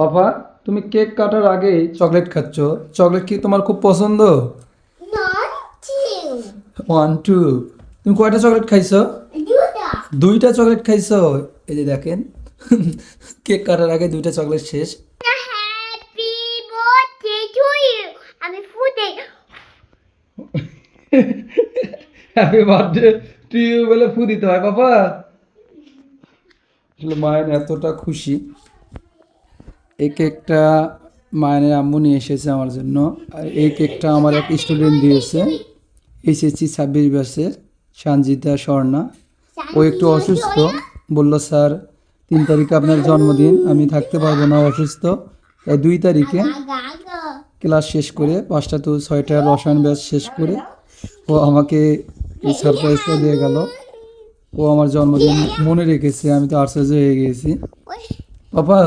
বাবা তুমি কেক কাটার আগে চকলেট খাচ্ছ। চকলেট কি তোমার খুব পছন্দ? ওয়ান টু তুমি কয়টা চকলেট খাইছো? দুইটা। চকলেট খাইছো? এই যে দেখেন। কেক কাটার আগে দুইটা চকলেট শেষ. আমি ফুটে। হ্যাপি বার্থডে টু ইউ বলে ফু দিতে হয় বাবা আসলে মায়ের এতটা খুশি। এই কেকটা মায়ের আম্মু নিয়ে এসেছে আমার জন্য। আর এই কেকটা আমার এক স্টুডেন্ট দিয়েছে। এসেছি ছাব্বিশ বছর সঞ্জিতা স্বর্ণা। ও একটু অসুস্থ। বলল, স্যার, তিন তারিখে আপনার জন্মদিন। আমি থাকতে পারব না, অসুস্থ। তাই দুই তারিখে ক্লাস শেষ করে পাঁচটা তো ছয়টা রসায়ন ব্যাচ শেষ করে ও আমাকে এই সারপ্রাইজটা দিয়ে গেল। ও আমার জন্মদিন মনে রেখেছে আমি তো আশ্চর্য হয়ে গেছি বাবা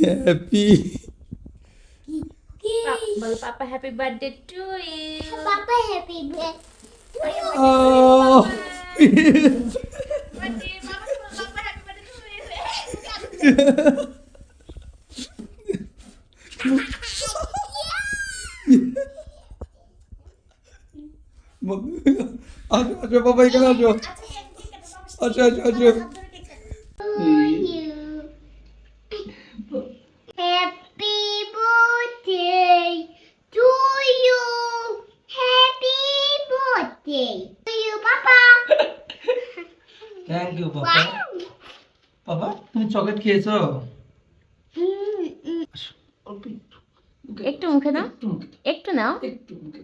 happy papa happy birthday to you to you. আসো আসো বাবা এখানে আসো আসো আসো আসো Happy birthday to you. Happy birthday to you, Papa. Thank you বাবা বাবা তুমি চকলেট খেয়েছো. একটু একটু মুখে দাও একটু একটু নাও একটু মুখে